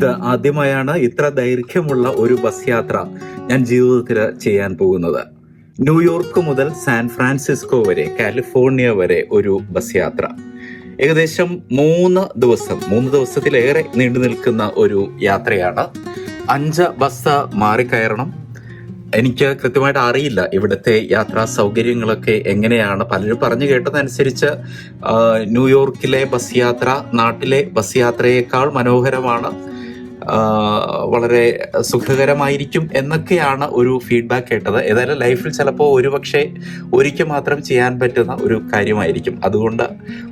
ഇത് ആദ്യമായാണ് ഇത്ര ദൈർഘ്യമുള്ള ഒരു ബസ് യാത്ര ഞാൻ ജീവിതത്തിൽ ചെയ്യാൻ പോകുന്നത്. ന്യൂയോർക്ക് മുതൽ സാൻ ഫ്രാൻസിസ്കോ വരെ കാലിഫോർണിയ വരെ ഒരു ബസ് യാത്ര. ഏകദേശം മൂന്ന് ദിവസം മൂന്ന് ദിവസത്തിലേറെ നീണ്ടു നിൽക്കുന്ന ഒരു യാത്രയാണ്. അഞ്ച് ബസ് മാറിക്കയറണം. എനിക്ക് കൃത്യമായിട്ട് അറിയില്ല ഇവിടുത്തെ യാത്രാ സൗകര്യങ്ങളൊക്കെ എങ്ങനെയാണ്. പലരും പറഞ്ഞു കേട്ടതനുസരിച്ച് ന്യൂയോർക്കിലെ ബസ് യാത്ര നാട്ടിലെ ബസ് യാത്രയേക്കാൾ മനോഹരമാണ്. വളരെ സുഖകരമായിരിക്കും എന്നൊക്കെയാണ് ഒരു ഫീഡ്ബാക്ക് കേട്ടത്. ഏതായാലും ലൈഫിൽ ചിലപ്പോൾ ഒരുപക്ഷെ ഒരിക്കൽ മാത്രം ചെയ്യാൻ പറ്റുന്ന ഒരു കാര്യമായിരിക്കും. അതുകൊണ്ട്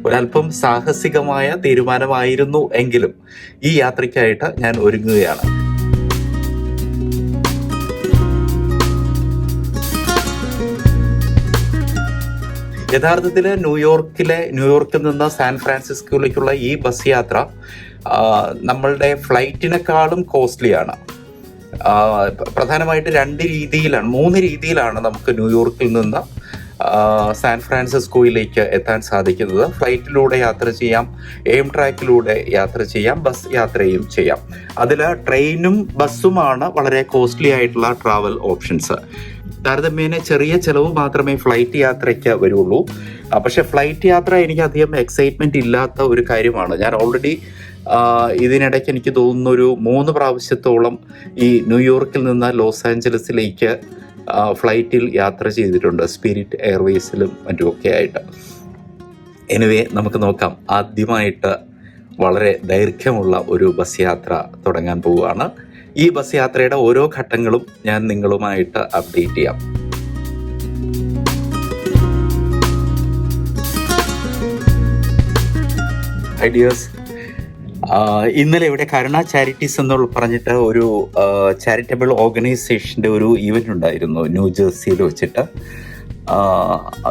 ഒരല്പം സാഹസികമായ തീരുമാനമായിരുന്നു എങ്കിലും ഈ യാത്രയ്ക്കായിട്ട് ഞാൻ ഒരുങ്ങുകയാണ്. യഥാർത്ഥത്തിൽ ന്യൂയോർക്കിലെ ന്യൂയോർക്കിൽ നിന്ന് സാൻ ഫ്രാൻസിസ്കോയിലേക്കുള്ള ഈ ബസ് യാത്ര നമ്മളുടെ ഫ്ലൈറ്റിനേക്കാളും കോസ്റ്റ്ലിയാണ്. പ്രധാനമായിട്ട് രണ്ട് രീതിയിലാണ് മൂന്ന് രീതിയിലാണ് നമുക്ക് ന്യൂയോർക്കിൽ നിന്ന് സാൻ ഫ്രാൻസിസ്കോയിലേക്ക് എത്താൻ സാധിക്കുന്നത്. ഫ്ലൈറ്റിലൂടെ യാത്ര ചെയ്യാം എയിം ട്രാക്കിലൂടെ യാത്ര ചെയ്യാം ബസ് യാത്രയും ചെയ്യാം. അതിൽ ട്രെയിനും ബസ്സുമാണ് വളരെ കോസ്റ്റ്ലി ആയിട്ടുള്ള ട്രാവൽ ഓപ്ഷൻസ്. താരതമ്യേന ചെറിയ ചിലവ് മാത്രമേ ഫ്ലൈറ്റ് യാത്രയ്ക്ക് വരുള്ളൂ. പക്ഷേ ഫ്ലൈറ്റ് യാത്ര എനിക്ക് അധികം എക്സൈറ്റ്മെന്റ് ഇല്ലാത്ത ഒരു കാര്യമാണ്. ഞാൻ ഓൾറെഡി ഇതിനിടയ്ക്ക് എനിക്ക് തോന്നുന്ന ഒരു മൂന്ന് പ്രാവശ്യത്തോളം ഈ ന്യൂയോർക്കിൽ നിന്ന് ലോസ് ആഞ്ചലസിലേക്ക് ഫ്ലൈറ്റിൽ യാത്ര ചെയ്തിട്ടുണ്ട്. സ്പിരിറ്റ് എയർവേസിലും മറ്റുമൊക്കെ ആയിട്ട്. എനിവേ നമുക്ക് നോക്കാം. ആദ്യമായിട്ട് വളരെ ദൈർഘ്യമുള്ള ഒരു ബസ് യാത്ര തുടങ്ങാൻ പോവുകയാണ്. ഈ ബസ് യാത്രയുടെ ഓരോ ഘട്ടങ്ങളും ഞാൻ നിങ്ങളുമായിട്ട് അപ്ഡേറ്റ് ചെയ്യാം. ഐഡിയാസ് ഇന്നലെ ഇവിടെ കരുണ ചാരിറ്റീസ് എന്നുള്ള പറഞ്ഞിട്ട് ഒരു ചാരിറ്റബിൾ ഓർഗനൈസേഷന്റെ ഒരു ഈവന്റ് ഉണ്ടായിരുന്നു ന്യൂ ജേഴ്സിയിൽ വെച്ചിട്ട്.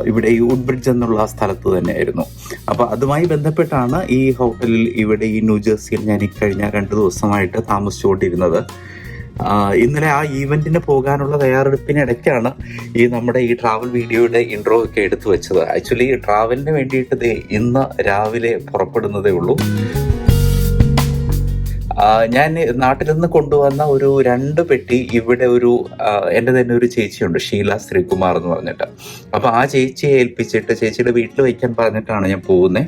ഇവിടെ ഈ വുഡ്ബ്രിഡ്ജ് എന്നുള്ള സ്ഥലത്ത് തന്നെയായിരുന്നു. അപ്പോൾ അതുമായി ബന്ധപ്പെട്ടാണ് ഈ ഹോട്ടലിൽ ഇവിടെ ഈ ന്യൂ ജേഴ്സിയിൽ ഞാൻ ഈ കഴിഞ്ഞ രണ്ട് ദിവസമായിട്ട് താമസിച്ചുകൊണ്ടിരുന്നത്. ഇന്നലെ ആ ഈവെന്റിന് പോകാനുള്ള തയ്യാറെടുപ്പിനിടയ്ക്കാണ് ഈ നമ്മുടെ ഈ ട്രാവൽ വീഡിയോയുടെ ഇൻട്രോ ഒക്കെ എടുത്തു വെച്ചത്. ആക്ച്വലി ട്രാവലിന് വേണ്ടിയിട്ട് ഇന്ന് രാവിലെ പുറപ്പെടുന്നതേ ഉള്ളൂ. ഞാൻ നാട്ടിൽ നിന്ന് കൊണ്ടുവന്ന ഒരു രണ്ട് പെട്ടി ഇവിടെ ഒരു എന്റെ തന്നെ ഒരു ചേച്ചിയുണ്ട് ഷീല ശ്രീകുമാർ എന്ന് പറഞ്ഞിട്ട്. അപ്പോൾ ആ ചേച്ചിയെ ഏൽപ്പിച്ചിട്ട് ചേച്ചിയുടെ വീട്ടിൽ വയ്ക്കാൻ പറഞ്ഞിട്ടാണ് ഞാൻ പോകുന്നത്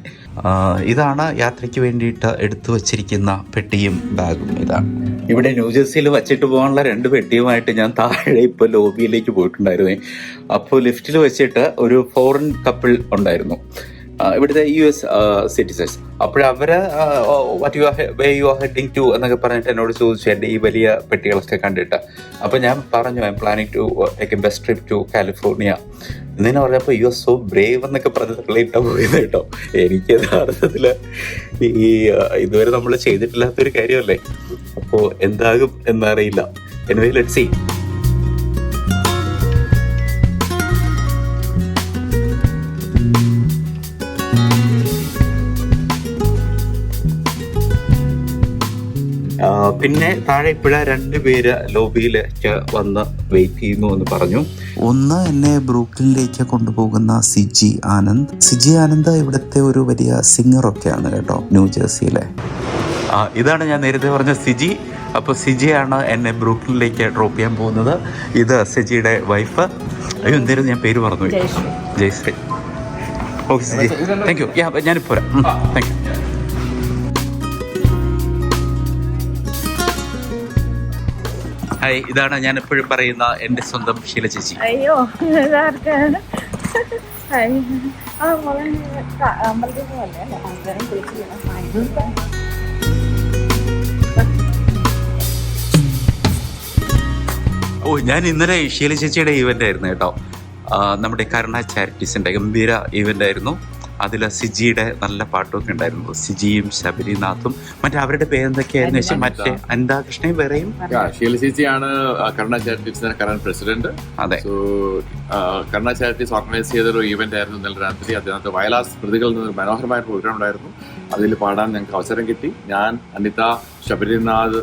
ഇതാണ് യാത്രയ്ക്ക് വേണ്ടിയിട്ട് എടുത്തു വച്ചിരിക്കുന്ന പെട്ടിയും ബാഗും. ഇതാണ്. ഇവിടെ ന്യൂജേഴ്സിയിൽ വച്ചിട്ട് പോകാനുള്ള രണ്ട് പെട്ടിയുമായിട്ട് ഞാൻ താഴെ ഇപ്പോൾ ലോബിയിലേക്ക് പോയിട്ടുണ്ടായിരുന്നു. അപ്പോൾ ലിഫ്റ്റിൽ വെച്ചിട്ട് ഒരു ഫോറിൻ കപ്പിൾ ഉണ്ടായിരുന്നു. ഇവിടുത്തെ U S citizens അപ്പോഴവര് what you are way you are heading to എന്നൊക്കെ പറഞ്ഞിട്ട് എന്നോട് ചോദിച്ചു എന്റെ ഈ വലിയ പെട്ടികളൊക്കെ കണ്ടിട്ട്. അപ്പോൾ ഞാൻ പറഞ്ഞു I'm planning to take a best trip to California എന്നെ പറഞ്ഞപ്പോൾ യു ആർ സോ ബ്രേവ് എന്നൊക്കെ പറഞ്ഞ് തള്ളിയിട്ടാ പോയത് കേട്ടോ. എനിക്ക് യഥാർത്ഥത്തിൽ ഈ ഇതുവരെ നമ്മൾ ചെയ്തിട്ടില്ലാത്തൊരു കാര്യമല്ലേ? അപ്പോൾ എന്താകും എന്നറിയില്ല. എനിവേ ലെറ്റ് സി പിന്നെ താഴെ ഇപ്പോഴ രണ്ടുപേര് ലോബിയിലേക്ക് വന്ന് വെയിറ്റ് ചെയ്യുന്നു എന്ന് പറഞ്ഞു. ഒന്ന് എന്നെ ബ്രൂക്ലിനിലേക്ക് കൊണ്ടുപോകുന്ന സിജി ആനന്ദ്. സിജി ആനന്ദ് ഇവിടുത്തെ ഒരു വലിയ സിംഗർ ഒക്കെയാണ് കേട്ടോ ന്യൂജേഴ്സിയിലെ ആ, ഇതാണ് ഞാൻ നേരത്തെ പറഞ്ഞ സിജി. അപ്പോൾ സിജിയാണ് എന്നെ ബ്രൂക്ലിനിലേക്ക് ഡ്രോപ്പ് ചെയ്യാൻ പോകുന്നത്. ഇത് സിജിയുടെ വൈഫ് അയ്യോ എന്തായാലും ഞാൻ പേര് പറഞ്ഞു Jayashree. Okay Siji. Thank you ഞാനിപ്പോരാ thank you hi ഇതാണ് ഞാൻ എപ്പോഴും പറയുന്ന എന്റെ സ്വന്തം ശീല ചേച്ചി. അയ്യോ ഓ ഞാൻ ഇന്നലെ ശീല ചേച്ചിയുടെ ഈവന്റ് ആയിരുന്നു കേട്ടോ. നമ്മുടെ കരുണ ചാരിറ്റീസിന്റെ ഗംഭീര ഈവന്റ് ആയിരുന്നു. അതിൽ സിജിയുടെ നല്ല പാട്ടൊക്കെ ഉണ്ടായിരുന്നു. സിജിയും ശബരിനാഥും മറ്റേ അവരുടെ പേരെന്തൊക്കെയായിരുന്നു വെച്ചാൽ മറ്റേ അനിതാ കൃഷ്ണയും വേറെയും? ഷീല ചേച്ചിയാണ് കരുണ ചാരിറ്റീസിന്റെ കറന്റ് പ്രസിഡന്റ് അതെ. കരുണ ചാരിറ്റീസ് ഓർഗനൈസ് ചെയ്ത ഒരു ഈവന്റ് ആയിരുന്നു ഇന്നലെ രാത്രി. അതിനകത്ത് വയലാസ് സ്മൃതികളിൽ നിന്ന് ഒരു മനോഹരമായ പ്രോഗ്രാം ഉണ്ടായിരുന്നു. അതിൽ പാടാൻ ഞങ്ങൾക്ക് അവസരം കിട്ടി. ഞാൻ അനിത ശബരിനാഥ്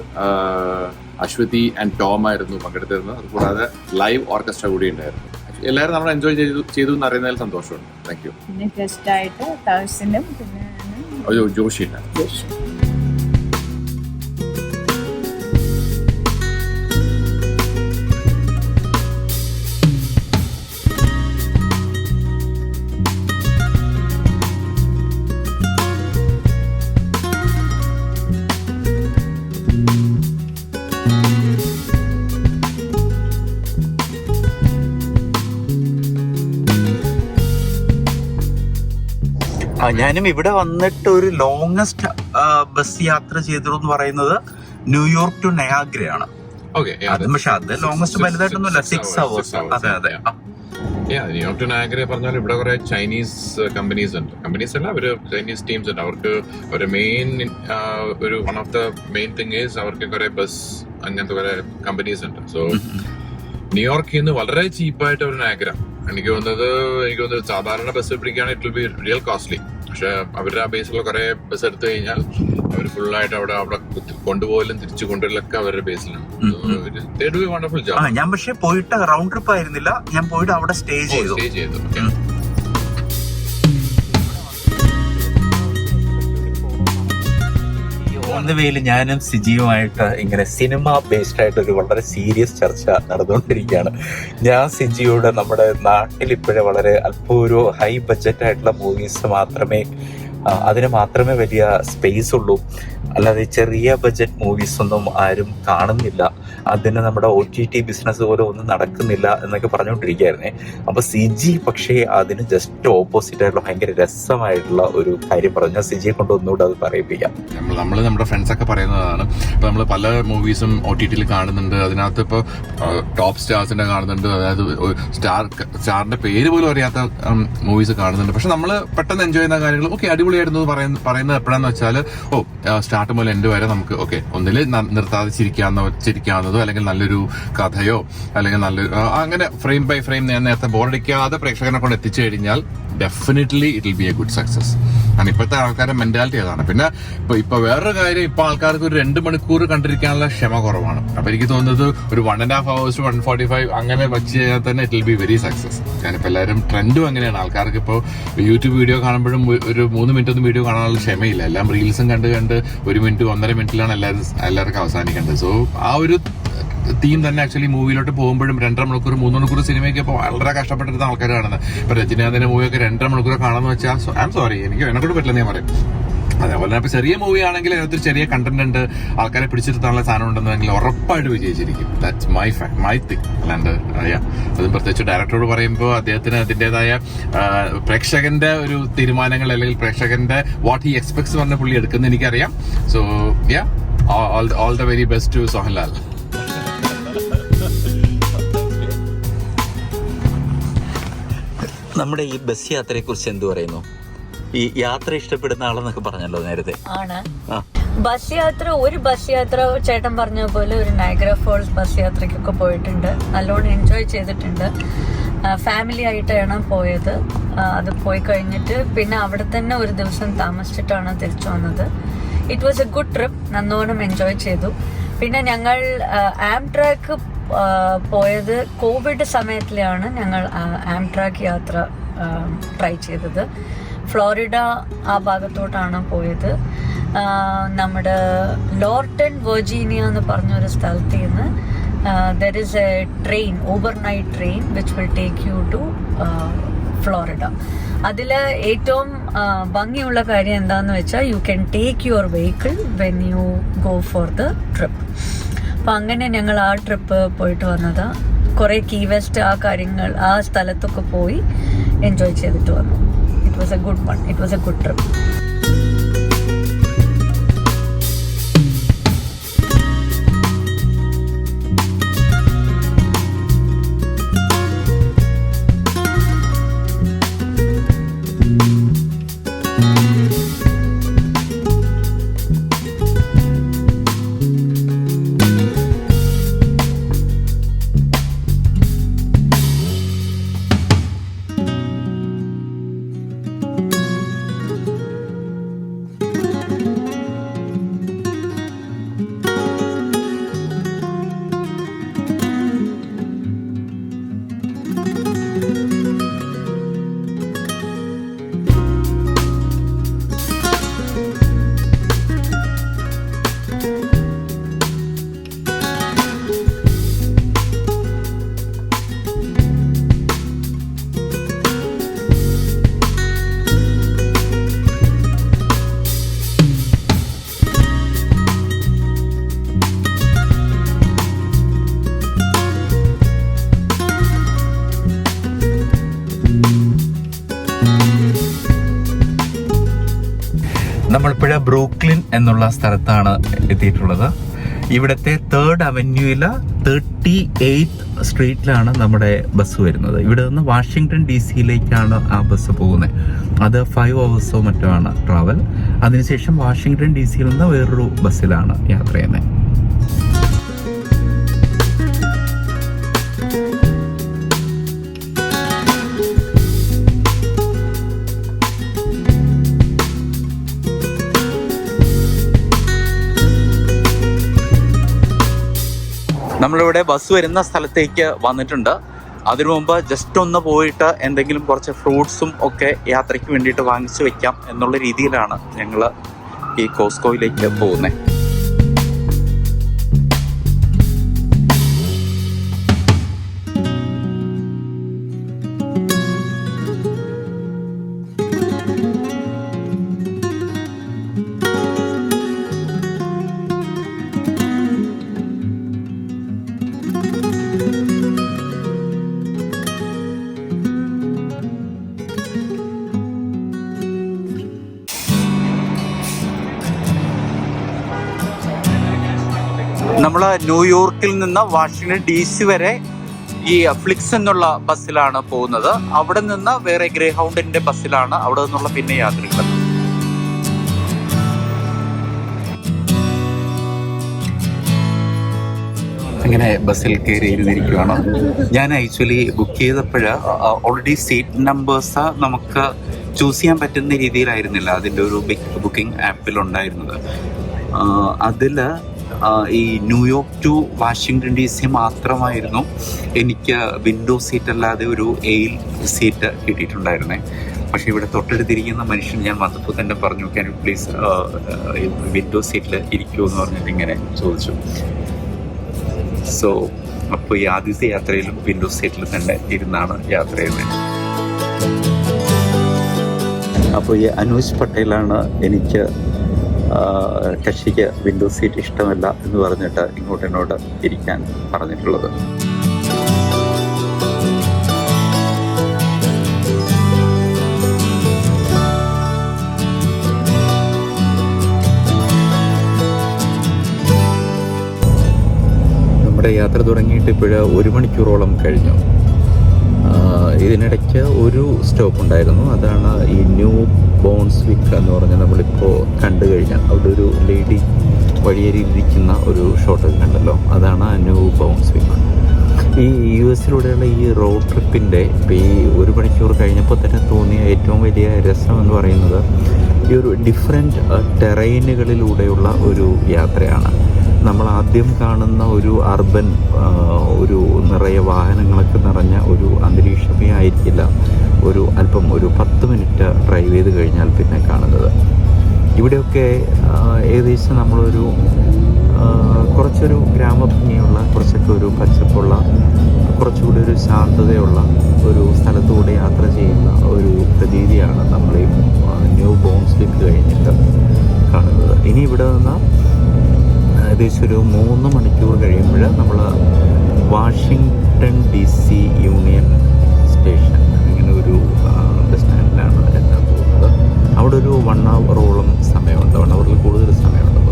അശ്വതി ആൻഡ് ടോം ആയിരുന്നു പങ്കെടുത്തിരുന്നത്. അതുകൂടാതെ ലൈവ് ഓർക്കസ്ട്ര കൂടി ഉണ്ടായിരുന്നു. എല്ലാവരും നമ്മൾ എൻജോയ് ചെയ്തു ചെയ്തു എന്ന് അറിയുന്നതിൽ സന്തോഷമുണ്ട്. താങ്ക് യു പിന്നെ ഗസ്റ്റ് ആയിട്ട് പിന്നെ ജോഷി. ഞാനും ഇവിടെ വന്നിട്ട് ഒരു ലോങ്സ്റ്റ് ബസ് യാത്ര ചെയ്തത് എന്ന് പറയുന്നത് ന്യൂയോർക്ക് ടു നയാഗ്രയാണ് അതും പക്ഷെ അത് ലോങ്സ്റ്റ് വലുതായിട്ടൊന്നുമില്ല സിക്സ് അവേഴ്സ് അതെ. ന്യൂയോർക്ക് ടു നാഗരെ പറഞ്ഞാൽ ഇവിടെ കുറെ ചൈനീസ് കമ്പനീസ് ഉണ്ട്. കമ്പനീസ് അല്ല അവർ ചൈനീസ് ടീംസ് ഉണ്ട്. അവർക്ക് ഒരു മെയിൻ ഒരു one of the main thing is അവർക്ക് കുറെ ബസ് അങ്ങനത്തെ കുറെ കമ്പനീസ് ഉണ്ട്. സോ ന്യൂയോർക്കിൽ നിന്ന് വളരെ ചീപ്പായിട്ട് ഒരു നയാഗ്ര എനിക്ക് തോന്നുന്നത് എനിക്ക് തോന്നുന്നത് സാധാരണ ബസ് പിടിക്കുകയാണെങ്കിൽ it will be real costly പക്ഷെ അവരുടെ ആ ബേസിലുള്ള കുറെ ബസ് എടുത്തു കഴിഞ്ഞാൽ അവർ ഫുള്ളായിട്ട് അവിടെ അവിടെ കൊണ്ടുപോകലും തിരിച്ചു കൊണ്ടുവരലൊക്കെ അവരുടെ ബേസിലാണ് ഞാൻ പക്ഷേ പോയിട്ട് റൗണ്ട് ട്രിപ്പ് ആയിരുന്നില്ല. ഞാൻ പോയിട്ട് അവിടെ സ്റ്റേ ചെയ്തു. സ്റ്റേ ചെയ്തു. ഓൺ ദ ഞാനും സിജിയുമായിട്ട് ഇങ്ങനെ സിനിമ ബേസ്ഡ് ആയിട്ട് ഒരു വളരെ സീരിയസ് ചർച്ച നടന്നുകൊണ്ടിരിക്കുകയാണ്. ഞാൻ സിജിയോട് നമ്മുടെ നാട്ടിൽ ഇപ്പോഴെ വളരെ അല്പൊരു ഹൈ ബഡ്ജറ്റ് ആയിട്ടുള്ള മൂവീസ് മാത്രമേ അതിന് മാത്രമേ വലിയ സ്പേസ് ഉള്ളൂ. അല്ലാതെ ചെറിയ ബഡ്ജറ്റ് മൂവീസ് ഒന്നും ആരും കാണുന്നില്ല. അതിന് നമ്മുടെ ഒ ടി ടി ബിസിനസ് പോലെ ഒന്നും നടക്കുന്നില്ല എന്നൊക്കെ പറഞ്ഞുകൊണ്ടിരിക്കുകയായിരുന്നേ. അപ്പൊ സി ജി പക്ഷേ അതിന് ജസ്റ്റ് ഓപ്പോസിറ്റ് ആയിട്ടുള്ള ഭയങ്കര രസമായിട്ടുള്ള ഒരു കാര്യം പറഞ്ഞു. സി സിജിയെ കൊണ്ട് ഒന്നുകൂടെ അത് പറയിപ്പിക്കാം. നമ്മൾ നമ്മുടെ ഫ്രണ്ട്സ് ഒക്കെ പറയുന്നതാണ്. ഇപ്പൊ നമ്മൾ പല മൂവീസും ഒ ടി ടിയിൽ കാണുന്നുണ്ട്. അതിനകത്ത് ഇപ്പോൾ ടോപ്പ് സ്റ്റാർസിന്റെ കാണുന്നുണ്ട്. അതായത് സ്റ്റാർ സ്റ്റാറിന്റെ പേര് പോലും അറിയാത്ത മൂവീസ് കാണുന്നുണ്ട്. പക്ഷെ നമ്മൾ പെട്ടെന്ന് എൻജോയ് ചെയ്യുന്ന കാര്യങ്ങൾ ഓക്കെ അടിപൊളിയായിരുന്നു പറയുന്ന പറയുന്നത് എപ്പോഴാന്ന് വെച്ചാൽ ഓ സ്റ്റാർട്ട് മുതൽ എൻഡ് വരെ നമുക്ക് ഓക്കെ ഒന്നിൽ നിർത്താതെ ചിരിക്കാവുന്ന ചിരിക്കാവുന്നതോ അല്ലെങ്കിൽ നല്ലൊരു കഥയോ അല്ലെങ്കിൽ നല്ലൊരു അങ്ങനെ ഫ്രെയിം ബൈ ഫ്രെയിം നേരത്തെ ബോർഡടിക്കാതെ പ്രേക്ഷകനെ കൊണ്ട് എത്തിച്ചു കഴിഞ്ഞാൽ definitely it will be a good success കാരണം ഇപ്പോഴത്തെ ആൾക്കാരുടെ മെന്റാലിറ്റി അതാണ്. പിന്നെ ഇപ്പൊ ഇപ്പൊ വേറൊരു കാര്യം ഇപ്പൊ ആൾക്കാർക്ക് ഒരു രണ്ട് മണിക്കൂർ കണ്ടിരിക്കാനുള്ള ക്ഷമ കുറവാണ്. അപ്പൊ എനിക്ക് തോന്നുന്നത് ഒരു one and half hours one forty five അങ്ങനെ വെച്ച് കഴിഞ്ഞാൽ തന്നെ it will be very success ഞാനിപ്പോ എല്ലാവരും ട്രെൻഡും അങ്ങനെയാണ്. ആൾക്കാർക്ക് ഇപ്പോൾ യൂട്യൂബ് വീഡിയോ കാണുമ്പോഴും ഒരു മൂന്ന് മിനിറ്റ് ഒന്നും വീഡിയോ കാണാനുള്ള ക്ഷമയില്ല. എല്ലാം റീൽസും കണ്ട് കണ്ട് ഒരു മിനിറ്റ് ഒന്നര മിനിറ്റിലാണ് എല്ലാവരും എല്ലാവർക്കും അവസാനിക്കേണ്ടത്. സോ ആ ഒരു തീം തന്നെ ആക്ച്വലി മൂവിയിലോട്ട് പോകുമ്പോഴും രണ്ടര മണിക്കൂർ മൂന്ന് മണിക്കൂർ സിനിമയൊക്കെ ഇപ്പോൾ വളരെ കഷ്ടപ്പെട്ടിരുന്ന ആൾക്കാർ കാണുന്നത് ഇപ്പം രജനീകാന്തിന്റെ മൂവിയൊക്കെ രണ്ടര മണിക്കൂർ കാണാമെന്ന് വെച്ചാൽ ഐ ആം സോറി എനിക്ക് എന്നെ കൊണ്ട് പറ്റില്ല ഞാൻ പറയും. അതേപോലെ തന്നെ ഇപ്പോൾ ചെറിയ മൂവി ആണെങ്കിൽ അതിനകത്ത് ചെറിയ കണ്ടന്റ് ഉണ്ട്. ആൾക്കാരെ പിടിച്ചിരുത്താനുള്ള സാധനം ഉണ്ടെന്നെങ്കിൽ ഉറപ്പായിട്ട് വിജയിച്ചിരിക്കും. ദാറ്റ്സ് മൈ മൈ തിങ് അല്ലാണ്ട് അറിയാം. അതും പ്രത്യേകിച്ച് ഡയറക്ടറോട് പറയുമ്പോൾ അദ്ദേഹത്തിന് അതിന്റെതായ പ്രേക്ഷകന്റെ ഒരു തീരുമാനങ്ങൾ അല്ലെങ്കിൽ പ്രേക്ഷകന്റെ വാട്ട് ഹി എക്സ്പെക്ട്സ് പറഞ്ഞ പുള്ളി എടുക്കുന്ന എനിക്കറിയാം. So yeah all the very best to Sohanlal നമ്മുടെ ഈ ബസ് യാത്രയെ കുറിച്ച് എന്ത് പറയുന്നു? ഈ യാത്ര ഇഷ്ടപ്പെടുന്ന ആളെന്നൊക്കെ പറഞ്ഞല്ലോ നേരത്തെ. ആണ്. ബസ് യാത്ര ഒരു ബസ് യാത്ര ചേട്ടൻ പറഞ്ഞ പോലെ ഒരു നയഗ്ര ഫോൾസ് ബസ് യാത്രയ്ക്കൊക്കെ പോയിട്ടുണ്ട്. നല്ലോണം എൻജോയ് ചെയ്തിട്ടുണ്ട്. ഫാമിലി ആയിട്ടാണ് പോയത്. അത് പോയി കഴിഞ്ഞിട്ട് പിന്നെ അവിടെ തന്നെ ഒരു ദിവസം താമസിച്ചിട്ടാണ് തിരിച്ചു വന്നത്. It was a good trip നന്നോണം enjoy ചെയ്തു. പിന്നെ ഞങ്ങൾ ആംട്രാക്ക് പോയത് കോവിഡ് സമയത്തിലാണ് ഞങ്ങൾ ആംട്രാക്ക് യാത്ര ട്രൈ ചെയ്തത്. ഫ്ലോറിഡ ആ ഭാഗത്തോട്ടാണ് പോയത്. നമ്മുടെ ലോർട്ടൺ വെർജീനിയ എന്ന് പറഞ്ഞൊരു സ്ഥലത്ത് നിന്ന് there is a train overnight train which will take you to Florida. അതിൽ ഏറ്റവും ഭംഗിയുള്ള കാര്യം എന്താണെന്ന് വെച്ചാൽ you can take your vehicle when you go for the trip അപ്പം അങ്ങനെ ഞങ്ങൾ ആ ട്രിപ്പ് പോയിട്ട് വന്നതാ. കൊറേ കീ വെസ്റ്റ് ആ കാര്യങ്ങൾ ആ സ്ഥലത്തൊക്കെ പോയി എൻജോയ് ചെയ്തിട്ട് വന്നു. It was a good one it was a good trip എന്നുള്ള സ്ഥലത്താണ് എത്തിയിട്ടുള്ളത്. ഇവിടുത്തെ തേർഡ് അവന്യൂവിൽ തേർട്ടി എയ്ത്ത് സ്ട്രീറ്റിലാണ് നമ്മുടെ ബസ് വരുന്നത്. ഇവിടെ നിന്ന് വാഷിങ്ടൺ ഡി സിയിലേക്കാണ് ആ ബസ് പോകുന്നത് അത് ഫൈവ് അവേഴ്സോ മറ്റോ ആണ് ട്രാവൽ അതിനുശേഷം വാഷിങ്ടൺ ഡി സിയിൽ നിന്ന് വേറൊരു ബസ്സിലാണ് യാത്ര ചെയ്യുന്നത് നമ്മളിവിടെ ബസ് വരുന്ന സ്ഥലത്തേക്ക് വന്നിട്ടുണ്ട്. അതിനു മുമ്പ് ജസ്റ്റ് ഒന്ന് പോയിട്ട് എന്തെങ്കിലും കുറച്ച് ഫ്രൂട്ട്സും ഒക്കെ യാത്രയ്ക്ക് വേണ്ടിയിട്ട് വാങ്ങിച്ചു വെക്കാം എന്നുള്ള രീതിയിലാണ് ഞങ്ങൾ ഈ കോസ്കോയിലേക്ക് പോകുന്നത് ന്യൂയോർക്കിൽ നിന്ന് വാഷിങ്ടൺ ഡി സി വരെ ഈ ഫ്ലിക്സ് എന്നുള്ള ബസ്സിലാണ് പോകുന്നത്. അവിടെ നിന്ന് വേറെ ഗ്രേ ഹൗണ്ടിന്റെ ബസ്സിലാണ് അവിടെ നിന്നുള്ള പിന്നെ യാത്രകൾ. അങ്ങനെ ബസ്സിൽ കയറി ഇരുന്നിരിക്കുകയാണ് ഞാൻ ആക്ച്വലി ബുക്ക് ചെയ്തപ്പോഴ് ഓൾറെഡി സീറ്റ് നമ്പേഴ്സ് നമുക്ക് ചൂസ് ചെയ്യാൻ പറ്റുന്ന രീതിയിലായിരുന്നില്ല അതിന്റെ ഒരു ബുക്കിംഗ് ആപ്പിൽ ഉണ്ടായിരുന്നത്. അതിൽ ഈ New York to Washington D C മാത്രമായിരുന്നു എനിക്ക് വിൻഡോ സീറ്റ് അല്ലാതെ ഒരു എയിൽ സീറ്റ് കിട്ടിയിട്ടുണ്ടായിരുന്നേ. പക്ഷേ ഇവിടെ തൊട്ടടുത്തിരിക്കുന്ന മനുഷ്യൻ ഞാൻ വന്നപ്പോൾ തന്നെ പറഞ്ഞു ക്യാൻ പ്ലീസ് വിൻഡോ സീറ്റിൽ ഇരിക്കുമോ എന്ന് പറഞ്ഞിട്ട് ഇങ്ങനെ ചോദിച്ചു. സോ അപ്പോൾ ഈ ആദ്യത്തെ യാത്രയിലും വിൻഡോ സീറ്റിൽ തന്നെ ഇരുന്നാണ് യാത്ര ചെയ്യുന്നത് അപ്പോൾ ഈ അനൂജ് പട്ടേലാണ് എനിക്ക് കക്ഷിക്ക് വിൻഡോ സീറ്റ് ഇഷ്ടമല്ല എന്ന് പറഞ്ഞിട്ട് ഇങ്ങോട്ട് എന്നോട് ഇരിക്കാൻ പറഞ്ഞിട്ടുള്ളത്. നമ്മുടെ യാത്ര തുടങ്ങിയിട്ട് ഇപ്പോഴ് ഒരു മണിക്കൂറോളം കഴിഞ്ഞു. ഇതിനിടയ്ക്ക് ഒരു സ്റ്റോപ്പ് ഉണ്ടായിരുന്നു. അതാണ് ഈ ന്യൂ ബോൺസ്വിക്ക് എന്ന് പറഞ്ഞാൽ നമ്മളിപ്പോൾ കണ്ടു കഴിഞ്ഞാൽ അവിടെ ഒരു ലേഡി വഴിയേരിയിരിക്കുന്ന ഒരു ഷോട്ട് കണ്ടല്ലോ. അതാണ് ന്യൂ ബോൺസ്വിക്ക് ഈ യു എസിലൂടെയുള്ള ഈ റോഡ് ട്രിപ്പിന്റെ ഇപ്പോൾ ഈ ഒരു മണിക്കൂർ കഴിഞ്ഞപ്പോൾ തന്നെ തോന്നിയ ഏറ്റവും വലിയ രസം എന്ന് പറയുന്നത് ഈ ഒരു ഡിഫറെന്റ് ടെറൈനുകളിലൂടെയുള്ള ഒരു യാത്രയാണ്. നമ്മൾ ആദ്യം കാണുന്ന ഒരു അർബൻ ഒരു നിറയെ വാഹനങ്ങളൊക്കെ നിറഞ്ഞ ഒരു അന്തരീക്ഷമേ ആയിരിക്കില്ല. ഒരു അല്പം ഒരു പത്ത് മിനിറ്റ് ഡ്രൈവ് ചെയ്ത് കഴിഞ്ഞാൽ പിന്നെ കാണുന്നത്. ഇവിടെയൊക്കെ ഏകദേശം നമ്മളൊരു കുറച്ചൊരു ഗ്രാമഭംഗിയുള്ള കുറച്ചൊക്കെ ഒരു പച്ചപ്പുള്ള കുറച്ചുകൂടി ഒരു ശാന്തതയുള്ള ഒരു സ്ഥലത്തൂടെ യാത്ര ചെയ്യുന്ന ഒരു പ്രതീതിയാണ് ആ, ന്യൂ ബോംസ്ലിക്ക് കഴിഞ്ഞിട്ട് കാണുന്നത്. ഇനി ഇവിടെ നിന്ന് ഏകദേശം ഒരു മൂന്ന് മണിക്കൂർ കഴിയുമ്പോൾ നമ്മൾ Washington D C union station അങ്ങനെ ഒരു ബസ് സ്റ്റാൻഡിലാണ് എത്താൻ പോകുന്നത്. അവിടെ ഒരു വൺ അവറോളം സമയമുണ്ട് വൺ അവറിൽ കൂടുതൽ സമയമുണ്ട്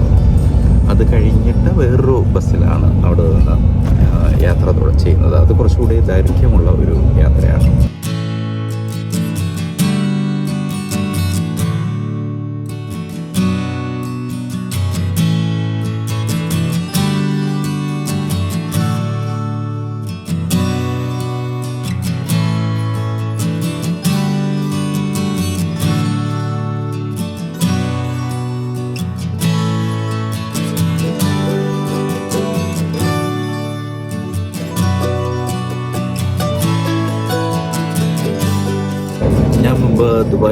അത് കഴിഞ്ഞിട്ട് വേറൊരു ബസ്സിലാണ് അവിടെ നിന്ന് യാത്ര ചെയ്യുന്നത്. അത് കുറച്ചുകൂടി ദൈർഘ്യമുള്ള ഒരു യാത്രയാണ്.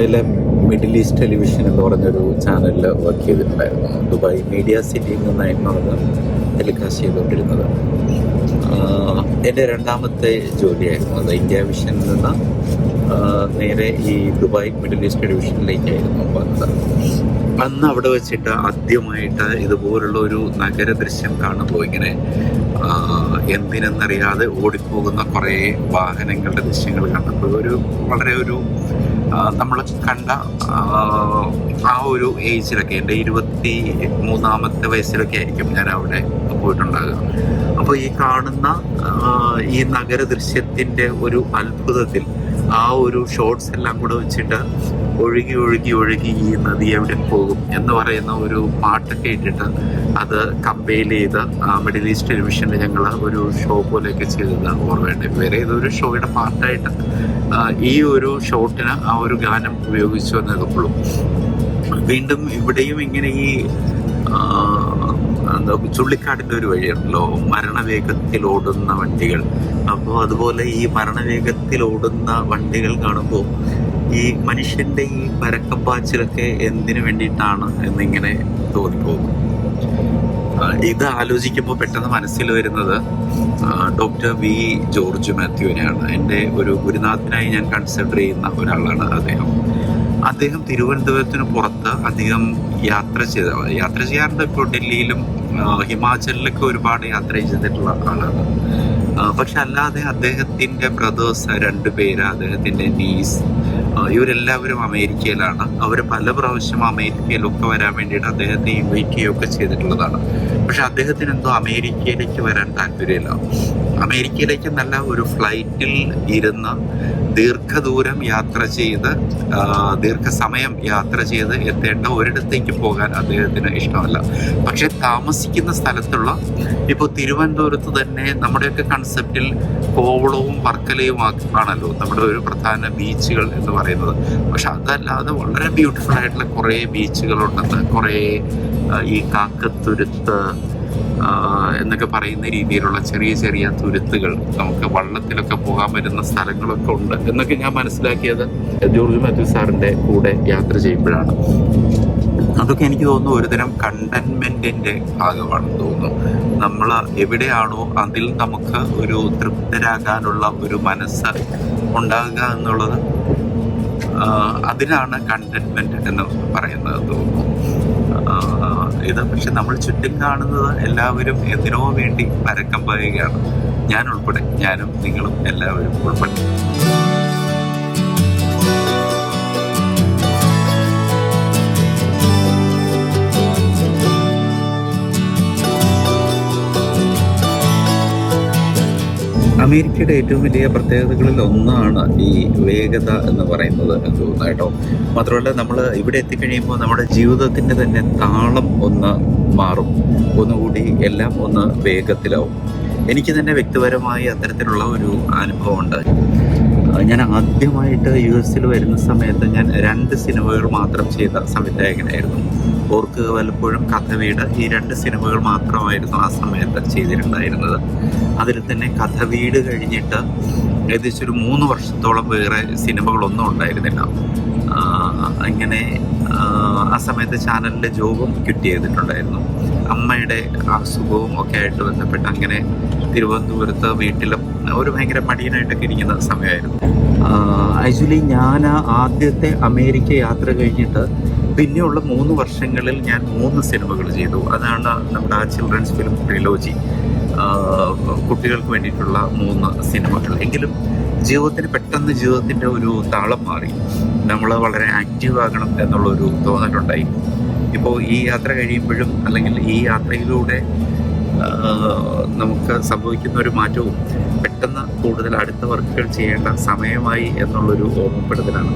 ദുബായിലെ മിഡിൽ ഈസ്റ്റ് ടെലിവിഷൻ എന്ന് പറഞ്ഞൊരു ചാനലിൽ വർക്ക് ചെയ്തിട്ടുണ്ടായിരുന്നു. ദുബായ് മീഡിയ സിറ്റിയിൽ നിന്നായിരുന്നു അത് ടെലികാസ്റ്റ് ചെയ്തുകൊണ്ടിരുന്നത്. എന്റെ രണ്ടാമത്തെ ജോലിയായിരുന്നു അത് ഇന്ത്യ വിഷനിൽ നിന്ന് നേരെ ഈ ദുബായ് മിഡിൽ ഈസ്റ്റ് ടെലിവിഷനിലേക്കായിരുന്നു വന്നത്. അന്ന് അവിടെ വെച്ചിട്ട് ആദ്യമായിട്ട് ഇതുപോലുള്ള ഒരു നഗര ദൃശ്യം കാണുമ്പോൾ ഇങ്ങനെ എന്തിനെന്നറിയാതെ ഓടിപ്പോകുന്ന കുറേ വാഹനങ്ങളുടെ ദൃശ്യങ്ങൾ കണ്ടപ്പോൾ ഒരു വളരെ ഒരു നമ്മൾ കണ്ട ആ ഒരു ഏജിലൊക്കെ എന്റെ ഇരുപത്തി മൂന്നാമത്തെ വയസ്സിലൊക്കെ ആയിരിക്കും ഞാൻ അവിടെ പോയിട്ടുണ്ടാകുക അപ്പോൾ ഈ കാണുന്ന ഈ നഗര ദൃശ്യത്തിന്റെ ഒരു അത്ഭുതത്തിൽ ആ ഒരു ഷോർട്സ് എല്ലാം കൂടെ വെച്ചിട്ട് ഒഴുകി ഒഴുകി ഒഴുകി ഈ നദി എവിടെ പോകും എന്ന് പറയുന്ന ഒരു പാട്ടൊക്കെ ഇട്ടിട്ട് അത് കമ്പയിൽ ചെയ്ത് മിഡിൽ ഈസ്റ്റ് ടെലിവിഷനിൽ ഞങ്ങൾ ഒരു ഷോ പോലെയൊക്കെ ചെയ്തതാണ് ഓർമ്മയുണ്ട് വേറെ ഏതൊരു ഷോയുടെ പാർട്ടായിട്ട് ഈ ഒരു ഷോട്ടിന് ആ ഒരു ഗാനം ഉപയോഗിച്ചു എന്നതുള്ളൂ വീണ്ടും ഇവിടെയും ഇങ്ങനെ ഈ എന്താ ചുള്ളിക്കാടിന്റെ ഒരു വഴിയുണ്ടല്ലോ. മരണവേഗത്തിൽ ഓടുന്ന വണ്ടികൾ. അപ്പോൾ അതുപോലെ ഈ മരണവേഗത്തിൽ ഓടുന്ന വണ്ടികൾ കാണുമ്പോൾ ഈ മനുഷ്യന്റെ ഈ പരക്കപ്പാച്ചിലൊക്കെ എന്തിനു വേണ്ടിയിട്ടാണ് എന്നിങ്ങനെ തോന്നിപ്പോകും ഇത് ആലോചിക്കുമ്പോൾ പെട്ടെന്ന് മനസ്സിൽ വരുന്നത് ഡോക്ടർ വി ജോർജ് മാത്യുവിനെയാണ്. എന്റെ ഒരു ഗുരുനാഥനായി ഞാൻ കൺസിഡർ ചെയ്യുന്ന ഒരാളാണ് അദ്ദേഹം. അദ്ദേഹം തിരുവനന്തപുരത്തിന് പുറത്ത് അധികം യാത്ര ചെയ്ത യാത്ര ചെയ്യാറുണ്ട്. ഇപ്പോൾ ഡൽഹിയിലും ഹിമാചലിലൊക്കെ ഒരുപാട് യാത്ര ചെയ്തിട്ടുള്ള ആളാണ്. പക്ഷെ അല്ലാതെ അദ്ദേഹത്തിന്റെ ബ്രദേഴ്സ് രണ്ട് പേര് അദ്ദേഹത്തിന്റെ നീസ് ഇവരെല്ലാവരും അമേരിക്കയിലാണ്. അവർ പല പ്രാവശ്യം അമേരിക്കയിലൊക്കെ വരാൻ വേണ്ടിയിട്ട് അദ്ദേഹത്തെ ഇൻവൈറ്റ് ചെയ്യുകയൊക്കെ ചെയ്തിട്ടുള്ളതാണ്. പക്ഷെ അദ്ദേഹത്തിന് എന്തോ അമേരിക്കയിലേക്ക് വരാൻ താല്പര്യമില്ല. അമേരിക്കയിലേക്ക് നല്ല ഒരു ഫ്ലൈറ്റിൽ ഇരുന്ന് ദീർഘദൂരം യാത്ര ചെയ്ത് ദീർഘസമയം യാത്ര ചെയ്ത് എത്തേണ്ട ഒരിടത്തേക്ക് പോകാൻ അദ്ദേഹത്തിന് ഇഷ്ടമല്ല. പക്ഷെ താമസിക്കുന്ന സ്ഥലത്തുള്ള ഇപ്പോൾ തിരുവനന്തപുരത്ത് തന്നെ നമ്മുടെയൊക്കെ കൺസെപ്റ്റിൽ കോവളവും വർക്കലയും ആണല്ലോ. നമ്മുടെ ഒരു പ്രധാന ബീച്ചുകൾ എന്ന് പറയുന്നത്. പക്ഷെ അതല്ലാതെ വളരെ ബ്യൂട്ടിഫുൾ ആയിട്ടുള്ള കുറേ ബീച്ചുകളുണ്ടെന്ന് കുറേ ഈ കാക്കത്തുരുത്ത് എന്നൊക്കെ പറയുന്ന രീതിയിലുള്ള ചെറിയ ചെറിയ തുരുത്തുകൾ. നമുക്ക് വള്ളത്തിലൊക്കെ പോകാൻ പറ്റുന്ന സ്ഥലങ്ങളൊക്കെ ഉണ്ട് എന്നൊക്കെ ഞാൻ മനസ്സിലാക്കിയത്. ജോർജ് മാത്യു സാറിന്റെ കൂടെ യാത്ര ചെയ്യുമ്പോഴാണ്. അതൊക്കെ എനിക്ക് തോന്നുന്നു ഒരുതരം കണ്ടൻമെന്റിന്റെ ഭാഗമാണെന്ന് തോന്നുന്നു. നമ്മൾ എവിടെയാണോ അതിൽ നമുക്ക് ഒരു തൃപ്തരാകാനുള്ള ഒരു മനസ്സ് ഉണ്ടാകുക എന്നുള്ളത് അതിനാണ് കണ്ടൻമെന്റ് എന്ന് പറയുന്നത് തോന്നുന്നു. ഇത്. പക്ഷെ നമ്മൾ ചുറ്റും കാണുന്നത് എല്ലാവരും എന്തിനോ വേണ്ടി പരക്കം പായുകയാണ്. ഞാൻ ഉൾപ്പെടെ ഞാനും നിങ്ങളും എല്ലാവരും ഉൾപ്പെടെ. അമേരിക്കയുടെ ഏറ്റവും വലിയ പ്രത്യേകതകളിൽ ഒന്നാണ് ഈ വേഗത എന്ന് പറയുന്നത് എന്ന് തോന്നുന്നു കേട്ടോ. മാത്രമല്ല നമ്മൾ ഇവിടെ എത്തിക്കഴിയുമ്പോൾ നമ്മുടെ ജീവിതത്തിന്റെ തന്നെ താളം ഒന്ന് മാറും. ഒന്നുകൂടി എല്ലാം ഒന്ന് വേഗത്തിലാവും. എനിക്ക് തന്നെ വ്യക്തിപരമായി അത്തരത്തിലുള്ള ഒരു അനുഭവമുണ്ട്. ഞാൻ ആദ്യമായിട്ട് യു എസിൽ വരുന്ന സമയത്ത് ഞാൻ രണ്ട് സിനിമകൾ മാത്രം ചെയ്ത സംവിധായകനായിരുന്നു. ഓർക്ക് പലപ്പോഴും കഥവീട് ഈ രണ്ട് സിനിമകൾ മാത്രമായിരുന്നു ആ സമയത്ത് ചെയ്തിട്ടുണ്ടായിരുന്നത്. അതിൽ തന്നെ കഥവീട് കഴിഞ്ഞിട്ട് ഏകദേശം ഒരു മൂന്ന് വർഷത്തോളം വേറെ സിനിമകളൊന്നും ഉണ്ടായിരുന്നില്ല. ഇങ്ങനെ ആ, സമയത്ത് ചാനലിന്റെ ജോബും ക്വിറ്റ് ചെയ്തിട്ടുണ്ടായിരുന്നു അമ്മയുടെ അസുഖവും ഒക്കെ ആയിട്ട് ബന്ധപ്പെട്ട് അങ്ങനെ തിരുവനന്തപുരത്ത് വീട്ടിലും ഒരു ഭയങ്കര മടിയനായിട്ടൊക്കെ ഇരിക്കുന്ന സമയമായിരുന്നു. ആക്ച്വലി ഞാൻ ആദ്യത്തെ അമേരിക്ക യാത്ര കഴിഞ്ഞിട്ട് പിന്നെയുള്ള മൂന്ന് വർഷങ്ങളിൽ ഞാൻ മൂന്ന് സിനിമകൾ ചെയ്തു. അതാണ് നമ്മുടെ ആ ചിൽഡ്രൻസ് ഫിലിം ട്രിലോജി കുട്ടികൾക്ക് വേണ്ടിയിട്ടുള്ള മൂന്ന് സിനിമകൾ. എങ്കിലും ജീവിതത്തിന് പെട്ടെന്ന് ജീവിതത്തിന്റെ ഒരു താളം മാറി. നമ്മൾ വളരെ ആക്റ്റീവ് ആകണം എന്നുള്ളൊരു തോന്നലുണ്ടായി. ഇപ്പോൾ ഈ യാത്ര കഴിയുമ്പോഴും അല്ലെങ്കിൽ ഈ യാത്രയിലൂടെ നമുക്ക് സംഭവിക്കുന്ന ഒരു മാറ്റവും പെട്ടെന്ന് കൂടുതൽ അടുത്ത വർക്കുകൾ ചെയ്യേണ്ട സമയമായി എന്നുള്ളൊരു ഓർമ്മപ്പെടുത്തലാണ്.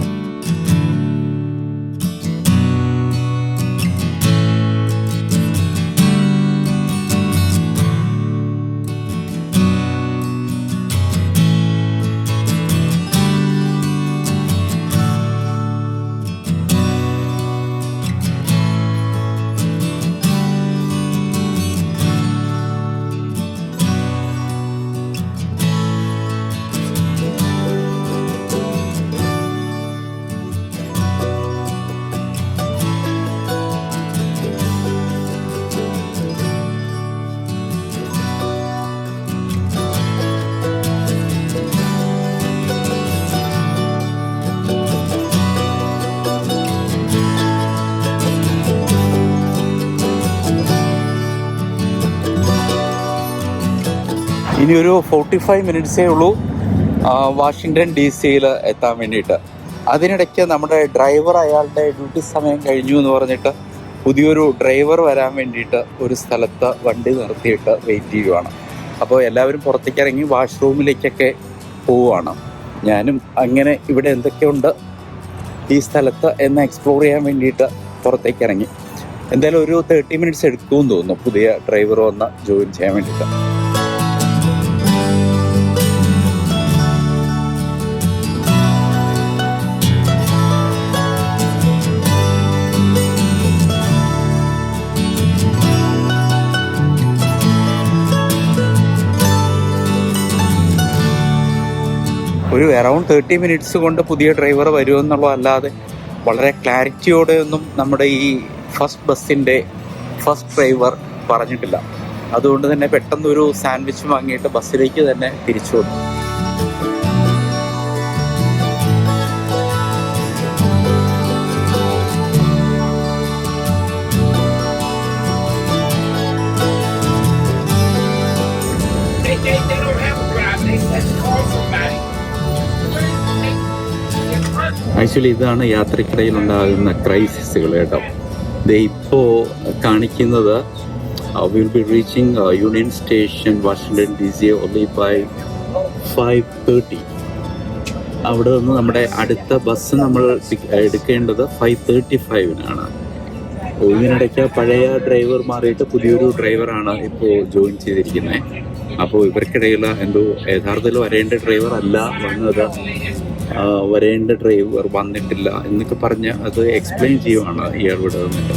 ഇനി ഒരു ഫോർട്ടി ഫൈവ് മിനിറ്റ്സേ ഉള്ളൂ വാഷിങ്ടൺ ഡി സിയിൽ എത്താൻ വേണ്ടിയിട്ട്. അതിനിടയ്ക്ക് നമ്മുടെ ഡ്രൈവർ അയാളുടെ ഡ്യൂട്ടി സമയം കഴിഞ്ഞു എന്ന് പറഞ്ഞിട്ട് പുതിയൊരു ഡ്രൈവർ വരാൻ വേണ്ടിയിട്ട് ഒരു സ്ഥലത്ത് വണ്ടി നിർത്തിയിട്ട് വെയിറ്റ് ചെയ്യുവാണ്. അപ്പോൾ എല്ലാവരും പുറത്തേക്ക് ഇറങ്ങി വാഷ്റൂമിലേക്കൊക്കെ പോവുകയാണ് ഞാനും അങ്ങനെ ഇവിടെ എന്തൊക്കെയുണ്ട് ഈ സ്ഥലത്ത് എന്ന് എക്സ്പ്ലോർ ചെയ്യാൻ വേണ്ടിയിട്ട് പുറത്തേക്ക് ഇറങ്ങി. എന്തായാലും ഒരു തേർട്ടി മിനിറ്റ്സ് എടുക്കുമെന്ന് തോന്നുന്നു പുതിയ ഡ്രൈവർ വന്ന് ജോയിൻ ചെയ്യാൻ വേണ്ടിയിട്ട്. ഒരു അറൗണ്ട് തേർട്ടി മിനിറ്റ്സ് കൊണ്ട് പുതിയ ഡ്രൈവർ വരുമെന്നുള്ളതല്ലാതെ വളരെ ക്ലാരിറ്റിയോടെ ഒന്നും നമ്മുടെ ഈ ഫസ്റ്റ് ബസ്സിന്റെ ഫസ്റ്റ് ഡ്രൈവർ പറഞ്ഞിട്ടില്ല. അതുകൊണ്ട് തന്നെ പെട്ടെന്ന് ഒരു സാൻഡ്വിച്ച് വാങ്ങിയിട്ട് ബസ്സിലേക്ക് തന്നെ തിരിച്ചു വന്നു. ആക്ച്വലി ഇതാണ് യാത്രക്കിടയിൽ ഉണ്ടാകുന്ന ക്രൈസിസുകൾ കേട്ടോ. ദേ ഇപ്പോൾ കാണിക്കുന്നത് will be reaching union station Washington D C only by five thirty അവിടെ നിന്ന് നമ്മുടെ അടുത്ത ബസ് നമ്മൾ എടുക്കേണ്ടത് ഫൈവ് തേർട്ടി ഫൈവിനാണ് ഇതിനിടയ്ക്ക് പഴയ ഡ്രൈവർ മാറിയിട്ട് പുതിയൊരു ഡ്രൈവറാണ് ഇപ്പോൾ ജോയിൻ ചെയ്തിരിക്കുന്നത് അപ്പോൾ ഇവർക്കിടയിൽ എന്തോ യഥാർത്ഥത്തിൽ വരേണ്ട ഡ്രൈവർ അല്ല വന്നത്. വരേണ്ട ഡ്രൈവർ വന്നിട്ടില്ല എന്നൊക്കെ പറഞ്ഞ് അത് എക്സ്പ്ലെയിൻ ചെയ്യുവാണ് ഇയാൾ ഇവിടെ വന്നിട്ട്.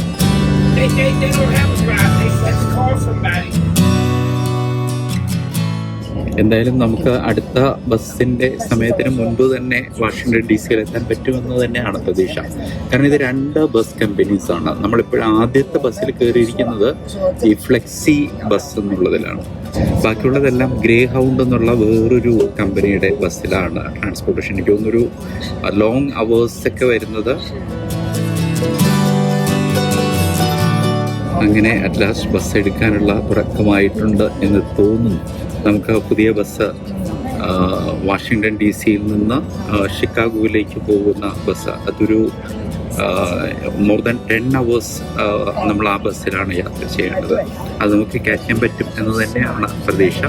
എന്തായാലും നമുക്ക് അടുത്ത ബസ്സിന്റെ സമയത്തിന് മുൻപ് തന്നെ വാഷിംഗ്ടൺ ഡി സിയിൽ എത്താൻ പറ്റുമെന്ന് തന്നെയാണ് പ്രതീക്ഷ. കാരണം ഇത് രണ്ട് ബസ് കമ്പനീസ് ആണ്. നമ്മളിപ്പോൾ ആദ്യത്തെ ബസ്സിൽ കയറിയിരിക്കുന്നത് ഈ ഫ്ലെക്സി ബസ് എന്നുള്ളതിലാണ്. ബാക്കിയുള്ളതെല്ലാം ഗ്രേ ഹൗണ്ട് എന്നുള്ള വേറൊരു കമ്പനിയുടെ ബസ്സിലാണ് ട്രാൻസ്പോർട്ടേഷൻ എനിക്ക് തോന്നുന്നൊരു ലോങ് അവേഴ്സ് ഒക്കെ വരുന്നത്. അങ്ങനെ അറ്റ്ലാസ്റ്റ് ബസ് എടുക്കാനുള്ള തുടക്കമായിട്ടുണ്ട് എന്ന് തോന്നുന്നു. നമുക്ക് പുതിയ ബസ് വാഷിങ്ടൺ ഡി സിയിൽ നിന്ന് ഷിക്കാഗോയിലേക്ക് പോകുന്ന ബസ് അതൊരു മോർ ദാൻ ടെൻ അവേഴ്സ് നമ്മൾ ആ ബസ്സിലാണ് യാത്ര ചെയ്യേണ്ടത്. അത് നമുക്ക് കയറ്റാൻ പറ്റും എന്ന് തന്നെയാണ് പ്രതീക്ഷ.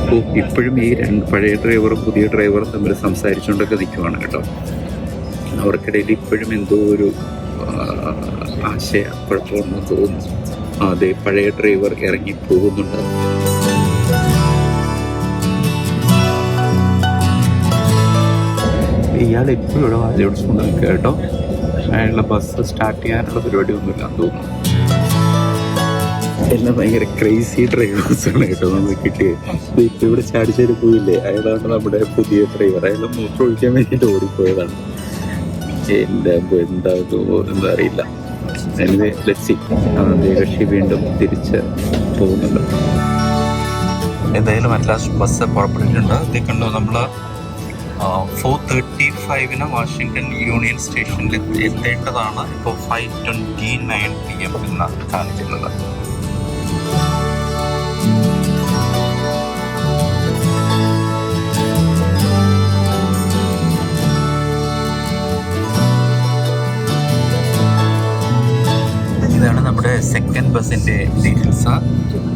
അപ്പോൾ ഇപ്പോഴും ഈ രണ്ട് പഴയ ഡ്രൈവറും പുതിയ ഡ്രൈവറും തമ്മിൽ സംസാരിച്ചുകൊണ്ടൊക്കെ നിൽക്കുവാണ് കേട്ടോ. അവർക്കിടയിൽ ഇപ്പോഴും എന്തോ ഒരു ആശയ കുഴപ്പമുണ്ടെന്ന് തോന്നുന്നു. അതെ പഴയ ഡ്രൈവർ ഇറങ്ങി പോകുന്നുണ്ട്. ഇയാൾ ഇപ്പോഴും ഇവിടെ വാചകടിച്ചുകൊണ്ട് നിൽക്കുക കേട്ടോ. അതിനുള്ള ബസ് സ്റ്റാർട്ട് ചെയ്യാനുള്ള പരിപാടി ഒന്നുമില്ല തോന്നുന്നു എല്ലാം ഭയങ്കര ക്രേസി ഡ്രൈവേഴ്സാണ് കേട്ടോ നമുക്ക് കിട്ടിയത്. ഇപ്പം ഇവിടെ ചാടി ചാടി പോയില്ലേ? അയാളാണ് നമ്മുടെ പുതിയ ഡ്രൈവർ അയാളെ മൂത്രം ഒഴിക്കാൻ വേണ്ടിയിട്ട് ഓടിപ്പോയതാണ്. എന്റെ എന്താകുമോ എന്താ അറിയില്ല. എനിവേ ലസ്സി ദേവക്ഷി വീണ്ടും തിരിച്ച് പോകുന്നുണ്ട്. എന്തായാലും അറ്റ്ലാസ്റ്റ് ബസ് പുറപ്പെട്ടിട്ടുണ്ട്. ഇതേ കണ്ടു നമ്മൾ ഫോർ തേർട്ടി ഫൈവിന് വാഷിങ്ടൺ യൂണിയൻ സ്റ്റേഷനിൽ എത്തേണ്ടതാണ്. ഇപ്പോൾ five twenty nine P M എന്ന് കാണിക്കുന്നത്. നമ്മുടെ സെക്കൻഡ് ബസ്സിന്റെ ഡീറ്റെയിൽസ്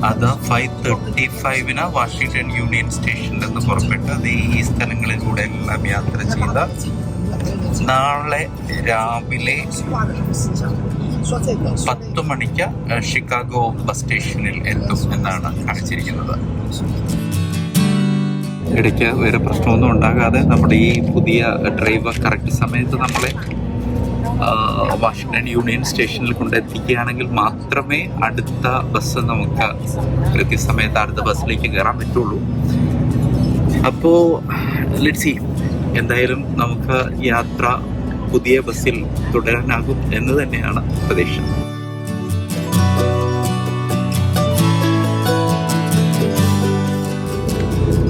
അത് ഫൈവ് തേർട്ടി ഫൈവിന് വാഷിങ്ടൺ യൂണിയൻ സ്റ്റേഷനിൽ നിന്ന് പുറപ്പെട്ട് അത് ഈ സ്ഥലങ്ങളിലൂടെ എല്ലാം യാത്ര ചെയ്ത നാളെ രാവിലെ പത്ത് മണിക്ക് ഷിക്കാഗോ ബസ് സ്റ്റേഷനിൽ എത്തും എന്നാണ് കാണിച്ചിരിക്കുന്നത്. ഇടയ്ക്ക് വേറെ പ്രശ്നമൊന്നും ഉണ്ടാകാതെ നമ്മുടെ ഈ പുതിയ ഡ്രൈവർ കറക്റ്റ് സമയത്ത് നമ്മളെ വാഷിങ്ടൺ യൂണിയൻ സ്റ്റേഷനിൽ കൊണ്ടെത്തിക്കുകയാണെങ്കിൽ മാത്രമേ അടുത്ത ബസ് നമുക്ക് കൃത്യസമയത്ത് അടുത്ത ബസ്സിലേക്ക് കയറാൻ പറ്റുള്ളൂ. അപ്പോൾ ലെറ്റ് സി എന്തായാലും നമുക്ക് യാത്ര പുതിയ ബസ്സിൽ തുടരാനാകും എന്ന് തന്നെയാണ് പ്രതീക്ഷ.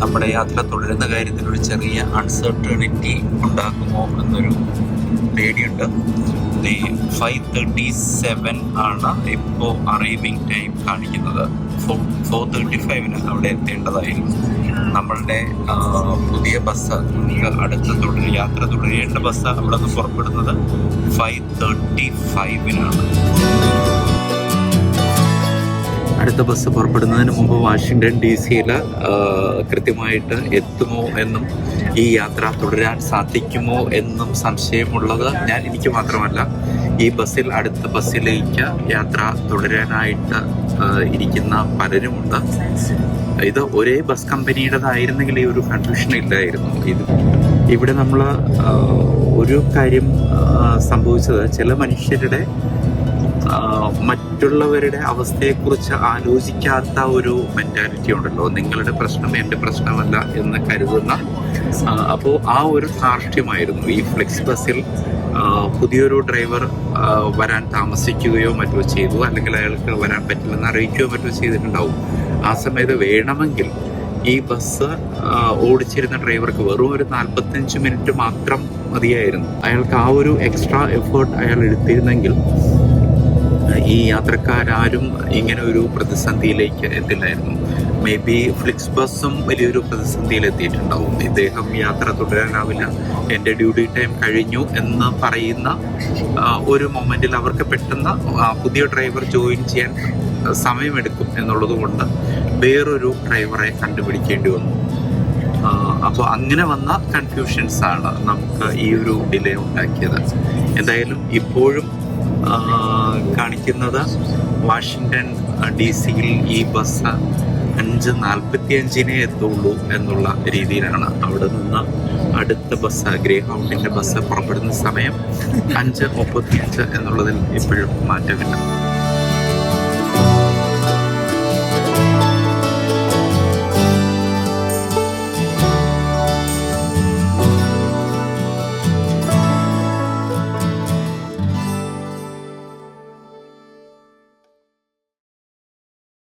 നമ്മുടെ യാത്ര തുടരുന്ന കാര്യത്തിൽ ഒരു ചെറിയ അൺസർട്ടണിറ്റി ഉണ്ടാക്കുമോ എന്നൊരു പേടിയുണ്ട്. ഫൈവ് തേർട്ടി സെവൻ ആണ് ഇപ്പോൾ അറൈവിങ് ടൈം കാണിക്കുന്നത്. ഫോർ ഫോർ തേർട്ടി ഫൈവിന് അവിടെ എത്തേണ്ടതായിരുന്നു. നമ്മളുടെ പുതിയ ബസ് നമുക്ക് അടുത്ത് തുടർ യാത്ര തുടരേണ്ട ബസ് അവിടെ നിന്ന് പുറപ്പെടുന്നത്. ഫൈവ് തേർട്ടി ഫൈവിനാണ് അടുത്ത ബസ് പുറപ്പെടുന്നതിന് മുമ്പ് വാഷിങ്ടൺ ഡി സിയിൽ കൃത്യമായിട്ട് എത്തുമോ എന്നും ഈ യാത്ര തുടരാൻ സാധിക്കുമോ എന്നും സംശയമുള്ളത് ഞാൻ എനിക്ക് മാത്രമല്ല. ഈ ബസ്സിൽ അടുത്ത ബസ്സിലേക്ക് യാത്ര തുടരാനായിട്ട് ഇരിക്കുന്ന പലരുമുണ്ട്. ഇത് ഒരേ ബസ് കമ്പനിയുടേതായിരുന്നെങ്കിൽ ഈ ഒരു കൺഫ്യൂഷൻ ഇല്ലായിരുന്നു. ഇത് ഇവിടെ നമ്മൾ ഒരു കാര്യം സംഭവിച്ചത് ചില മനുഷ്യരുടെ മറ്റുള്ളവരുടെ അവസ്ഥയെക്കുറിച്ച് ആലോചിക്കാത്ത ഒരു മെന്റാലിറ്റി ഉണ്ടല്ലോ. നിങ്ങളുടെ പ്രശ്നം എന്റെ പ്രശ്നമല്ല എന്ന് കരുതുന്ന അപ്പോൾ ആ ഒരു ധാർഷ്ട്യമായിരുന്നു ഈ ഫ്ലെക്സ് ബസ്സിൽ പുതിയൊരു ഡ്രൈവർ വരാൻ താമസിക്കുകയോ മറ്റോ ചെയ്തു അല്ലെങ്കിൽ അയാൾക്ക് വരാൻ പറ്റില്ലെന്ന് അറിയിക്കുകയോ മറ്റോ ചെയ്തിട്ടുണ്ടാവും. ആ സമയത്ത് വേണമെങ്കിൽ ഈ ബസ് ഓടിച്ചിരുന്ന ഡ്രൈവർക്ക് വെറും ഒരു നാൽപ്പത്തഞ്ച് മിനിറ്റ് മാത്രം മതിയായിരുന്നു. അയാൾക്ക് ആ ഒരു എക്സ്ട്രാ എഫേർട്ട് അയാൾ എടുത്തിരുന്നെങ്കിൽ ഈ യാത്രക്കാരും ഇങ്ങനെ ഒരു പ്രതിസന്ധിയിലേക്ക് എത്തില്ലായിരുന്നു. മേ ബി ഫ്ലിക്സ് ബസ്സും വലിയൊരു പ്രതിസന്ധിയിൽ എത്തിയിട്ടുണ്ടാവും ഇദ്ദേഹം യാത്ര തുടരാനാവില്ല. എന്റെ ഡ്യൂട്ടി ടൈം കഴിഞ്ഞു എന്ന് പറയുന്ന ഒരു മൊമെന്റിൽ അവർക്ക് പെട്ടെന്ന് പുതിയ ഡ്രൈവർ ജോയിൻ ചെയ്യാൻ സമയമെടുക്കും എന്നുള്ളത് കൊണ്ട് വേറൊരു ഡ്രൈവറെ കണ്ടുപിടിക്കേണ്ടി വന്നു. അപ്പോൾ അങ്ങനെ വന്ന കൺഫ്യൂഷൻസാണ് നമുക്ക് ഈ ഒരു ഡിലേ ഉണ്ടാക്കിയത്. എന്തായാലും ഇപ്പോഴും കാണിക്കുന്നത് വാഷിങ്ടൺ ഡി സിയിൽ ഈ ബസ് അഞ്ച് നാൽപ്പത്തി അഞ്ചിനെ എത്തുള്ളൂ എന്നുള്ള രീതിയിലാണ് അവിടെ നിന്ന് അടുത്ത ബസ് ഗ്രേ ഹൗണ്ടിന്റെ ബസ് പുറപ്പെടുന്ന സമയം അഞ്ച് മുപ്പത്തിയഞ്ച് എന്നുള്ളതിൽ ഇപ്പോഴും മാറ്റമില്ല.